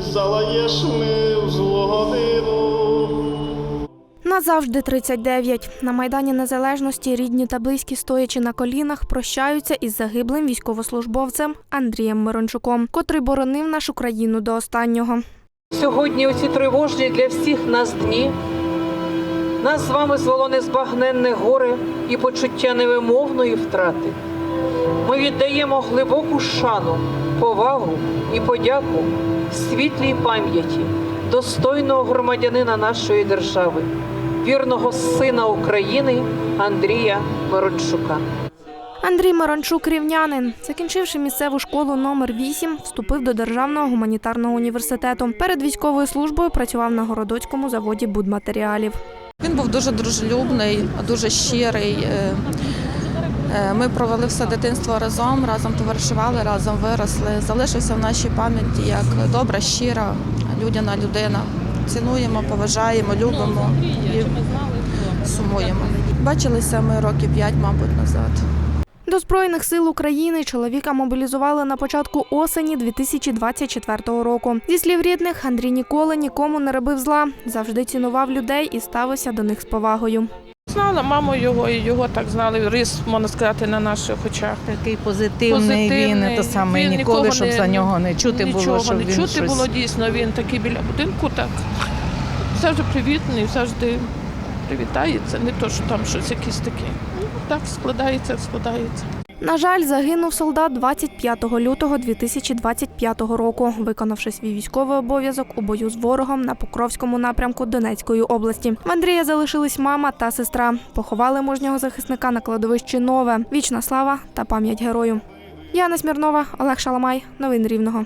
Залаєш ми в злу годину. Назавжди 39. На Майдані Незалежності рідні та близькі, стоячи на колінах, прощаються із загиблим військовослужбовцем Андрієм Мирончуком, котрий боронив нашу країну до останнього. Сьогодні у ці тривожні для всіх нас дні нас з вами звело незбагненне горе і почуття невимовної втрати. Ми віддаємо глибоку шану, повагу і подяку світлій пам'яті достойного громадянина нашої держави, вірного сина України Андрія Мирончука. Андрій Мирончук рівнянин, закінчивши місцеву школу номер 8, вступив до Державного гуманітарного університету. Перед військовою службою працював на городоцькому заводі будматеріалів. Він був дуже дружелюбний, дуже щирий. Е, Ми провели все дитинство разом, разом товаришували, разом виросли. Залишився в нашій пам'яті як добра, щира, людяна людина. Цінуємо, поважаємо, любимо і сумуємо. Бачилися ми років п'ять, мабуть, назад. До Збройних сил України чоловіка мобілізували на початку осені 2024 року. Зі слів рідних, Андрій ніколи нікому не робив зла, завжди цінував людей і ставився до них з повагою. Знала маму його, і його так знали, рис, можна сказати, на наших очах. Такий позитивний, він, то саме Він ніколи, щоб не- за нього не чути Нічого було, що не він чути щось... було дійсно. Він такий біля будинку, так завжди привітний, завжди привітається. Не то, що там щось якісь таке. Ну, так складається, складається. На жаль, загинув солдат 25 лютого 2025 року, виконавши свій військовий обов'язок у бою з ворогом на Покровському напрямку Донецької області. В Андрія залишились мама та сестра. Поховали мужнього захисника на кладовищі Нове. Вічна слава та пам'ять герою. Яна Смірнова, Олег Шаламай. Новин Рівного.